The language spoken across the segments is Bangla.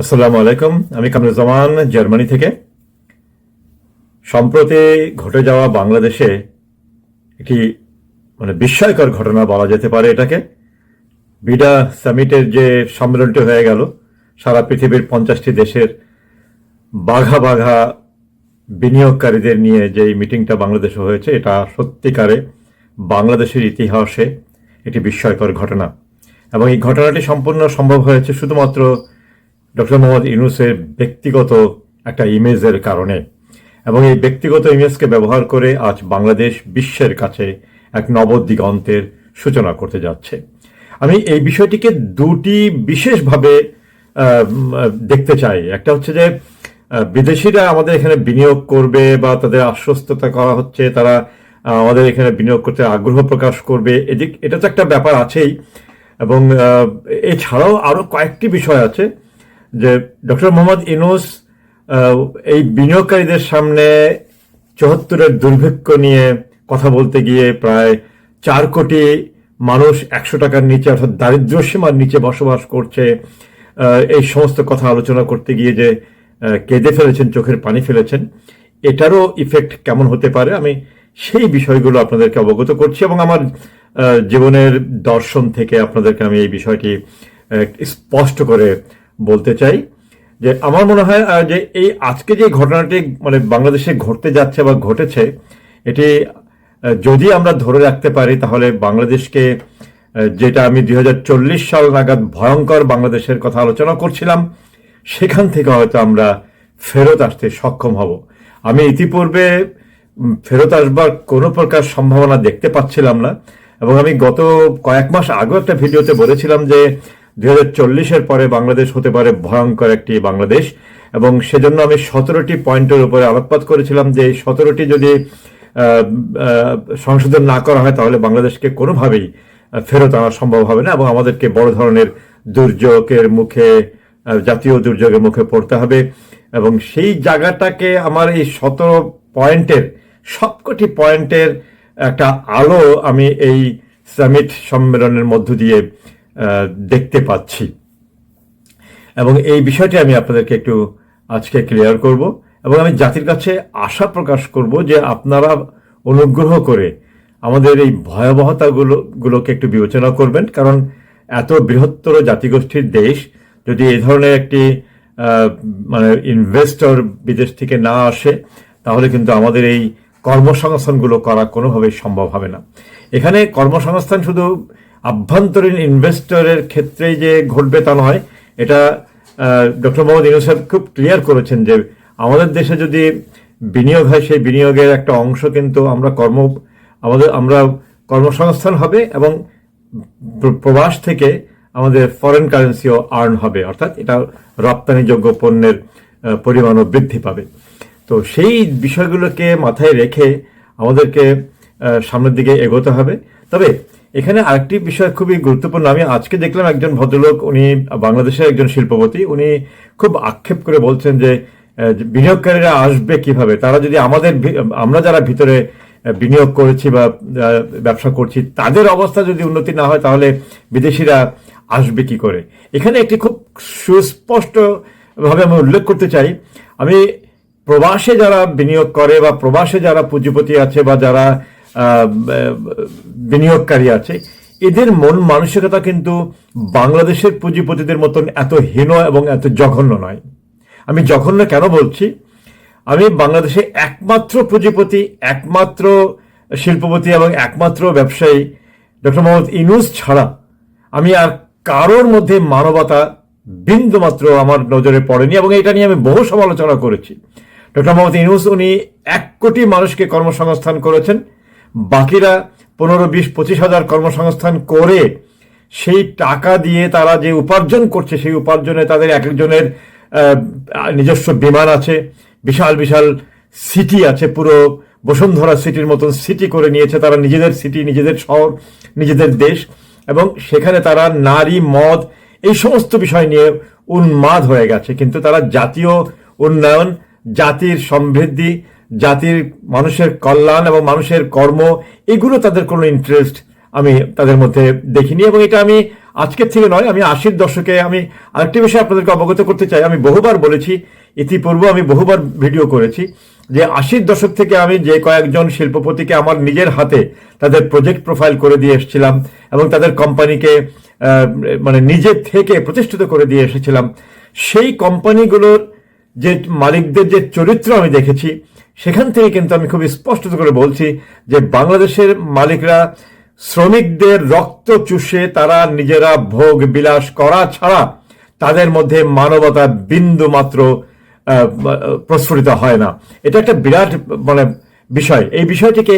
আসসালামু আলাইকুম। আমি কামরুজ্জামান জার্মানি থেকে। সম্প্রতি ঘটে যাওয়া বাংলাদেশে একটি মানে বিস্ময়কর ঘটনা বলা যেতে পারে এটাকে। বিডা সামিটের যে সম্মেলনটি হয়ে গেল, সারা পৃথিবীর পঞ্চাশটি দেশের বাঘা বাঘা বিনিয়োগকারীদের নিয়ে যে মিটিংটা বাংলাদেশে হয়েছে, এটা সত্যিকারে বাংলাদেশের ইতিহাসে একটি বিস্ময়কর ঘটনা। এবং এই ঘটনাটি সম্পূর্ণ সম্ভব হয়েছে শুধুমাত্র ডক্টর মোহাম্মদ ইউনুসের ব্যক্তিগত একটা ইমেজের কারণে। এবং এই ব্যক্তিগত ইমেজকে ব্যবহার করে আজ বাংলাদেশ বিশ্বের কাছে এক নবদিগন্তের সূচনা করতে যাচ্ছে। আমি এই বিষয়টিকে দুটি বিশেষভাবে দেখতে চাই। একটা হচ্ছে যে বিদেশিরা আমাদের এখানে বিনিয়োগ করবে বা তাদের আশ্বস্ততা করা হচ্ছে, তারা আমাদের এখানে বিনিয়োগ করতে আগ্রহ প্রকাশ করবে। এদিক, এটা তো একটা ব্যাপার আছেই। এবং এছাড়াও আরও কয়েকটি বিষয় আছে। যে ডক্টর মোহাম্মদ ইনুস এই বিনিয়োগকারীদের সামনে চুয়াত্তরের দুর্ভিক্ষ নিয়ে কথা বলতে গিয়ে প্রায় চার কোটি মানুষ একশো টাকার নিচে অর্থাৎ দারিদ্র সীমার নিচে বসবাস করছে। এই সমস্ত কথা আলোচনা করতে গিয়ে যে কেঁদে ফেলেছেন, চোখের পানি ফেলেছেন, এটারও ইফেক্ট কেমন হতে পারে? আমি সেই বিষয়গুলো আপনাদেরকে অবগত করছি এবং আমার জীবনের দর্শন থেকে আপনাদেরকে আমি এই বিষয়টি স্পষ্ট করে বলতে চাই যে আমার মনে হয় যে এই আজকে যে ঘটনাটি মানে বাংলাদেশে ঘটতে যাচ্ছে বা ঘটেছে, এটি যদি আমরা ধরে রাখতে পারি, তাহলে বাংলাদেশকে যেটা আমি দুই হাজার চল্লিশ সাল নাগাদ ভয়ঙ্কর বাংলাদেশের কথা আলোচনা করছিলাম, সেখান থেকে হয়তো আমরা ফেরত আসতে সক্ষম হব। আমি ইতিপূর্বে ফেরত আসবার কোনো প্রকার সম্ভাবনা দেখতে পাচ্ছিলাম না, এবং আমি গত কয়েক মাস আগেও একটা ভিডিওতে বলেছিলাম যে দুই হাজার পরে বাংলাদেশ হতে পারে ভয়ঙ্কর একটি বাংলাদেশ। এবং সেজন্য আমি সতেরোটি পয়েন্টের উপরে আলোকপাত করেছিলাম যে সতেরোটি যদি সংশোধন না করা হয়, তাহলে বাংলাদেশকে কোনোভাবেই ফেরত আনা সম্ভব হবে না এবং আমাদেরকে বড় ধরনের দুর্যোগের মুখে জাতীয় দুর্যোগের মুখে পড়তে হবে। এবং সেই জায়গাটাকে আমার এই সতেরো পয়েন্টের, সবকটি পয়েন্টের একটা আলো আমি এই সামিট সম্মেলনের মধ্য দিয়ে দেখতে পাচ্ছি। এবং এই বিষয়টি আমি আপনাদেরকে একটু আজকে ক্লিয়ার করব এবং আমি জাতির কাছে আশা প্রকাশ করব যে আপনারা অনুগ্রহ করে আমাদের এই ভয়াবহতাগুলো গুলোকে একটু বিবেচনা করবেন, কারণ এত বৃহত্তর জাতিগোষ্ঠীর দেশ যদি এই ধরনের একটি মানে ইনভেস্টর বিদেশ থেকে না আসে, তাহলে কিন্তু আমাদের এই কর্মসংস্থানগুলো করা কোনোভাবেই সম্ভব হবে না। এখানে কর্মসংস্থান শুধু আভ্যন্তরীণ ইনভেস্টরের ক্ষেত্রেই যে ঘটবে তা নয়, এটা ডক্টর মোহাম্মদ ইউনুস সাহেব খুব ক্লিয়ার করেছেন যে আমাদের দেশে যদি বিনিয়োগ হয়, সেই বিনিয়োগের একটা অংশ কিন্তু আমরা কর্ম, আমাদের, আমরা কর্মসংস্থান হবে এবং প্রবাস থেকে আমাদের ফরেন কারেন্সিও আর্ন হবে, অর্থাৎ এটা রপ্তানিযোগ্য পণ্যের পরিমাণও বৃদ্ধি পাবে। তো সেই বিষয়গুলোকে মাথায় রেখে আমাদেরকে সামনের দিকে এগোতে হবে। তবে এখানে আরেকটি বিষয় খুবই গুরুত্বপূর্ণ। আমি আজকে দেখলাম একজন ভদ্রলোক, উনি বাংলাদেশের একজন শিল্পপতি, উনি খুব আক্ষেপ করে বলছেন যে বিনিয়োগকারীরা আসবে কীভাবে? তারা যদি আমাদের আমরা যারা ভিতরে বিনিয়োগ করেছি বা ব্যবসা করছি, তাদের অবস্থা যদি উন্নতি না হয়, তাহলে বিদেশিরা আসবে কি করে? এখানে একটি খুব সুস্পষ্ট ভাবে আমি উল্লেখ করতে চাই। আমি প্রবাসে যারা বিনিয়োগ করে বা প্রবাসে যারা পুঁজিপতি আছে বা যারা বিনিয়োগকারী আছে। এদের মন মানসিকতা কিন্তু বাংলাদেশের পুঁজিপতিদের মতন এত হীন এবং এত জঘন্য নয়। আমি জঘন্য কেন বলছি? আমি বাংলাদেশে একমাত্র পুঁজিপতি, একমাত্র শিল্পপতি এবং একমাত্র ব্যবসায়ী ডক্টর মোহাম্মদ ইনুস ছাড়া আমি আর কারোর মধ্যে মানবতা বিন্দুমাত্র আমার নজরে পড়েনি এবং এটা নিয়ে আমি বহু সমালোচনা করেছি। ডক্টর মোহাম্মদ ইনুস উনি এক কোটি মানুষকে কর্মসংস্থান করেছেন। বাকিরা পনেরো, বিশ, পঁচিশ হাজার কর্মসংস্থান করে সেই টাকা দিয়ে তারা যে উপার্জন করছে, সেই উপার্জনে তাদের এক একজনের নিজস্ব বিমান আছে, বিশাল বিশাল সিটি আছে, পুরো বসুন্ধরা সিটির মতন সিটি করে নিয়েছে তারা নিজেদের সিটি, নিজেদের শহর, নিজেদের দেশ এবং সেখানে তারা নারী, মদ এই সমস্ত বিষয় নিয়ে উন্মাদ হয়ে গেছে। কিন্তু তারা জাতীয় উন্নয়ন, জাতির সমৃদ্ধি জাতির, মানুষের কল্যাণ এবং মানুষের কর্ম, এগুলো তাদের কোনো ইন্টারেস্ট আমি তাদের মধ্যে দেখিনি এবং এটা আমি আজকের থেকে নয়, আমি আশির দশকে আমি আরেকটি বিষয়ে আপনাদেরকে অবগত করতে চাই। আমি বহুবার বলেছি, ইতিপূর্বে আমি বহুবার ভিডিও করেছি যে আশির দশক থেকে আমি যে কয়েকজন শিল্পপতিকে আমার নিজের হাতে তাদের প্রজেক্ট প্রোফাইল করে দিয়ে এসেছিলাম এবং তাদের কোম্পানিকে মানে নিজে থেকে প্রতিষ্ঠিত করে দিয়ে এসেছিলাম, সেই কোম্পানিগুলোর যে মালিকদের যে চরিত্র আমি দেখেছি, সেখান থেকে কিন্তু আমি খুব স্পষ্ট করে বলছি যে বাংলাদেশের মালিকরা শ্রমিকদের রক্ত চুষে তারা নিজেরা ভোগ বিলাস করা ছাড়া তাদের মধ্যে মানবতা বিন্দু মাত্র প্রস্ফুটিত হয় না। এটা একটা বিরাট মানে বিষয়। এই বিষয়টিকে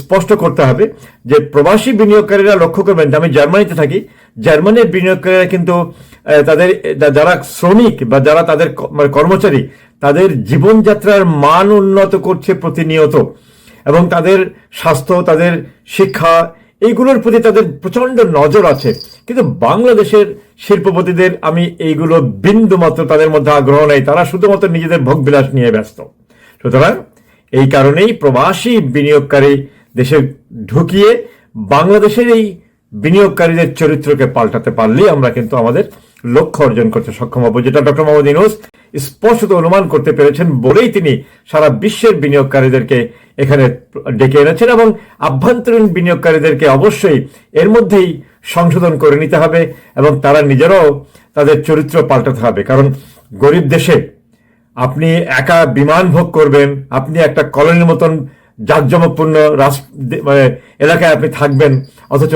স্পষ্ট করতে হবে যে প্রবাসী বিনিয়োগকারীরা লক্ষ্য করবেন আমি জার্মানিতে থাকি জার্মানির বিনিয়োগকারীরা কিন্তু তাদের যারা শ্রমিক বা যারা তাদের মানে কর্মচারী, তাদের জীবনযাত্রার মান উন্নত করছে প্রতিনিয়ত এবং তাদের স্বাস্থ্য, তাদের শিক্ষা, এইগুলোর প্রতি তাদের প্রচণ্ড নজর আছে। কিন্তু বাংলাদেশের শিল্পপতিদের আমি এইগুলো বিন্দু মাত্র তাদের মধ্যে আগ্রহ নেই। তারা শুধুমাত্র নিজেদের ভোগবিলাস নিয়ে ব্যস্ত। সুতরাং এই কারণেই প্রবাসী বিনিয়োগকারী দেশে ঢুকিয়ে বাংলাদেশের এই বিনিয়োগকারীদের চরিত্রকে পাল্টাতে পারলেই আমরা কিন্তু আমাদের লক্ষ্য অর্জন করতে সক্ষম হব। যেটা ডক্টর মোহাম্মদ ইনুস স্পষ্ট অনুমান করতে পেরেছেন, বলেই তিনি সারা বিশ্বের বিনিয়োগকারীদেরকে এখানে ডেকে এনেছেন এবং আভ্যন্তরীণ বিনিয়োগকারীদেরকে অবশ্যই এর মধ্যেই সংশোধন করে নিতে হবে এবং তারা নিজেরাও তাদের চরিত্র পাল্টাতে হবে। কারণ গরিব দেশে আপনি একা বিমান ভোগ করবেন, আপনি একটা কলোনির মতন জাঁকজমকপূর্ণ মানে এলাকায় আপনি থাকবেন, অথচ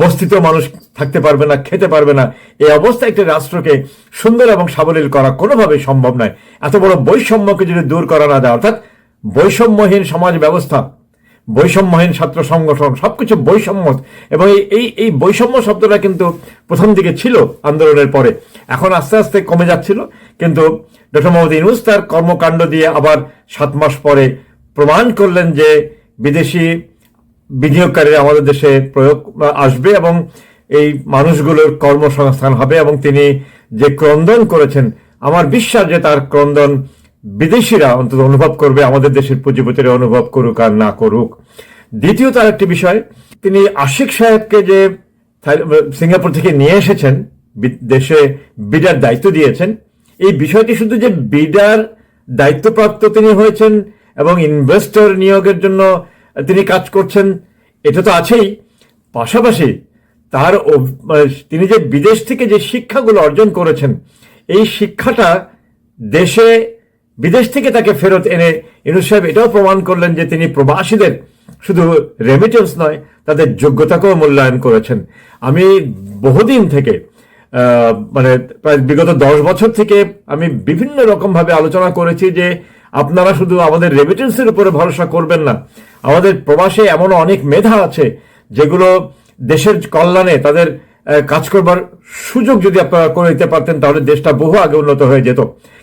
বস্তিত মানুষ থাকতে পারবে না, খেতে পারবে না। এই অবস্থা একটি রাষ্ট্রকে সুন্দর এবং সাবলীল করা কোনোভাবেই সম্ভব নয়। এত বড় বৈষম্যকে যদি দূর করা না যায়, অর্থাৎ বৈষম্যহীন সমাজ ব্যবস্থা, বৈষম্যহীন ছাত্র সংগঠন, সবকিছু বৈষম্য। এবং এই এই বৈষম্য শব্দটা কিন্তু প্রথম দিকে ছিল আন্দোলনের পরে। এখন আস্তে আস্তে কমে যাচ্ছিল, কিন্তু ডক্টর মোহাম্মদ ইউনুস তার কর্মকাণ্ড দিয়ে আবার সাত মাস পরে প্রমাণ করলেন যে বিদেশি বিনিয়োগকারীরা আমাদের দেশে প্রয়োগ আসবে এবং এই মানুষগুলোর কর্মসংস্থান হবে এবং তিনি যে ক্রন্দন করেছেন, আমার বিশ্বাস যে তার ক্রন্দন বিদেশিরা অন্তত অনুভব করবে, আমাদের দেশের পুঁজিপতিরা অনুভব করুক আর না করুক। দ্বিতীয়ত আরেকটি বিষয়, তিনি আশিক সাহেবকে যে সিঙ্গাপুর থেকে নিয়ে এসেছেন দেশে বিডার দায়িত্ব দিয়েছেন, এই বিষয়টি শুধু যে বিডার দায়িত্বপ্রাপ্ত তিনি হয়েছেন এবং ইনভেস্টর নিয়োগের জন্য তিনি কাজ করছেন, এটা তো আছেই। পাশাপাশি তার তিনি যে বিদেশ থেকে যে শিক্ষাগুলো অর্জন করেছেন, এই শিক্ষাটা দেশে, বিদেশ থেকে তাকে ফেরত এনে ইনুস সাহেব এটাও প্রমাণ করলেন যে তিনি প্রবাসীদের শুধু রেমিটেন্স নয়, তাদের যোগ্যতাকেও মূল্যায়ন করেছেন। আমি বহুদিন থেকে মানে প্রায় বিগত দশ বছর থেকে আমি বিভিন্ন রকম ভাবে আলোচনা করেছি যে আপনারা শুধু আমাদের রেমিটেন্সের উপরে ভরসা করবেন না, আমাদের প্রবাসে এমন অনেক মেধা আছে যেগুলো দেশের কল্যাণে তাদের কাজ করবার সুযোগ যদি আপনারা করে দিতে পারতেন, তাহলে দেশটা বহু আগে উন্নত হয়ে যেত।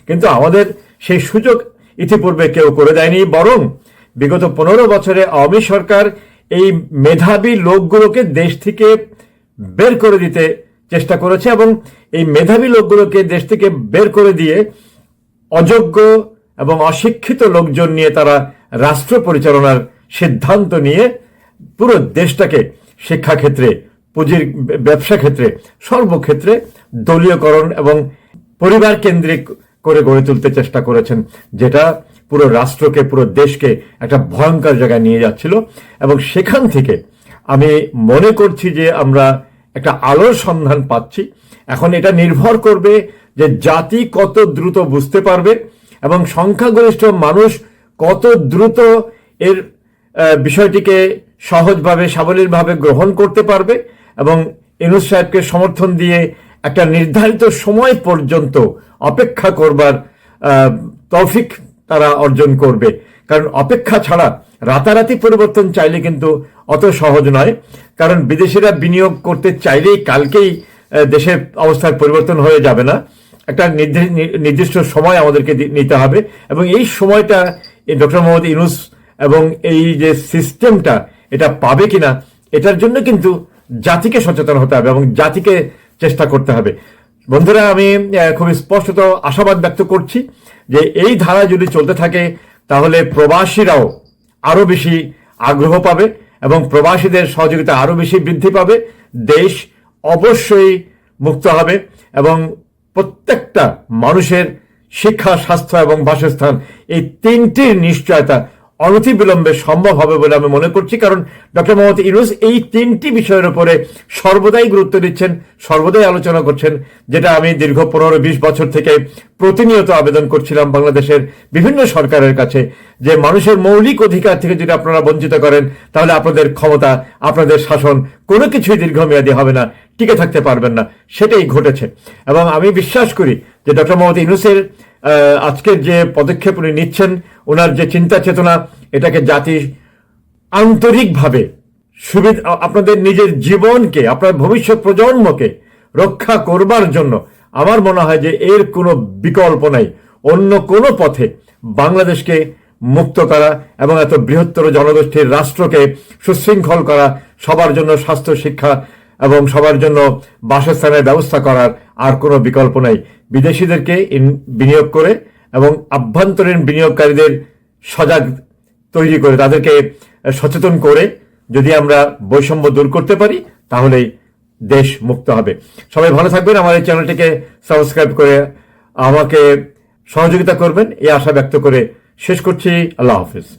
কিন্তু আমাদের সেই সুযোগ ইতিপূর্বে কেউ করে দেয়নি, বরং বিগত পনেরো বছরে আওয়ামী সরকার এই মেধাবী লোকগুলোকে দেশ থেকে বের করে দিতে চেষ্টা করেছে এবং এই মেধাবী লোকগুলোকে দেশ থেকে বের করে দিয়ে অযোগ্য এবং অশিক্ষিত লোকজন নিয়ে তারা রাষ্ট্র পরিচালনার সিদ্ধান্ত নিয়ে পুরো দেশটাকে শিক্ষাক্ষেত্রে, পুঁজির ব্যবসা ক্ষেত্রে সর্বক্ষেত্রে দলীয়করণ এবং পরিবার কেন্দ্রিক করে গড়ে তুলতে চেষ্টা করেছেন, যেটা পুরো রাষ্ট্রকে, পুরো দেশকে একটা ভয়ঙ্কর জায়গায় নিয়ে যাচ্ছিল। এবং সেখান থেকে আমি মনে করছি যে আমরা একটা আলোর সন্ধান পাচ্ছি। এখন এটা নির্ভর করবে যে জাতি কত দ্রুত বুঝতে পারবে। এবং সংখ্যাগরিষ্ঠ মানুষ কত দ্রুত এর বিষয়টিকে সহজভাবে, সাবলীলভাবে গ্রহণ করতে পারবে এবং ইনুস সাহেবকে সমর্থন দিয়ে একটা নির্ধারিত সময় পর্যন্ত অপেক্ষা করবার তৌফিক তারা অর্জন করবে। কারণ অপেক্ষা ছাড়া রাতারাতি পরিবর্তন চাইলে কিন্তু অত সহজ নয়। কারণ বিদেশিরা বিনিয়োগ করতে চাইলেই কালকেই দেশের অবস্থার পরিবর্তন হয়ে যাবে না। একটা নির্দি- নির্দিষ্ট সময় আমাদেরকে নিতে হবে। এবং এই সময়টা ডক্টর মোহাম্মদ ইউনুস এবং এই যে সিস্টেমটা এটা পাবে কিনা, এটার জন্য কিন্তু জাতিকে সচেতন হতে হবে এবং জাতিকে চেষ্টা করতে হবে। বন্ধুরা, আমি খুব স্পষ্টত আশাবাদ ব্যক্ত করছি যে এই ধারা যদি চলতে থাকে, তাহলে প্রবাসীরাও আরও বেশি আগ্রহ পাবে এবং প্রবাসীদের সহযোগিতা আরও বেশি বৃদ্ধি পাবে। দেশ অবশ্যই মুক্ত হবে এবং প্রত্যেকটা মানুষের শিক্ষা স্বাস্থ্য এবং বাসস্থান এই তিনটির নিশ্চয়তা অনতিবিলম্বে সম্ভব হবে বলে আমি মনে করছি, কারণ ডক্টর মোহাম্মদ ইউনুস এই তিনটি বিষয়ের উপরে সর্বদাই গুরুত্ব দিচ্ছেন, সর্বদাই আলোচনা করছেন, যেটা আমি দীর্ঘ পনেরো বিশ বছর থেকে প্রতিনিয়ত আবেদন করছিলাম বাংলাদেশের বিভিন্ন সরকারের কাছে, যে মানুষের মৌলিক অধিকার থেকে যদি আপনারা বঞ্চিত করেন, তাহলে আপনাদের ক্ষমতা, আপনাদের শাসন কোনো কিছুই দীর্ঘমেয়াদী হবে না, টিকে থাকতে পারবেন না, সেটাই ঘটেছে। এবং আমি বিশ্বাস করি যে ডক্টর মোহাম্মদ ইউনুসের আজকের যে পদক্ষেপ উনি নিচ্ছেন, ওনার যে চিন্তা চেতনা, এটাকে জাতি আন্তরিকভাবে সুবিধা আপনাদের নিজের জীবনকে, আপনার ভবিষ্যৎ প্রজন্মকে রক্ষা করবার জন্য আমার মনে হয় যে এর কোনো বিকল্প নাই। অন্য কোনো পথে বাংলাদেশকে মুক্ত করা এবং এত বৃহত্তর জনগোষ্ঠীর রাষ্ট্রকে সুশৃঙ্খল করা সবার জন্য স্বাস্থ্য, শিক্ষা এবং সবার জন্য বাসস্থানের ব্যবস্থা করার আর কোনো বিকল্প নাই। বিদেশিদেরকে বিনিয়োগ করে এবং আভ্যন্তরীণ বিনিয়োগকারীদের সজাগ তৈরি করে, তাদেরকে সচেতন করে যদি আমরা বৈষম্য দূর করতে পারি, তাহলেই দেশ মুক্ত হবে। সবাই ভালো থাকবেন। আমার এই চ্যানেলটিকে সাবস্ক্রাইব করে আমাকে সহযোগিতা করবেন। এই আশা ব্যক্ত করে শেষ করছি। আল্লাহ হাফিজ।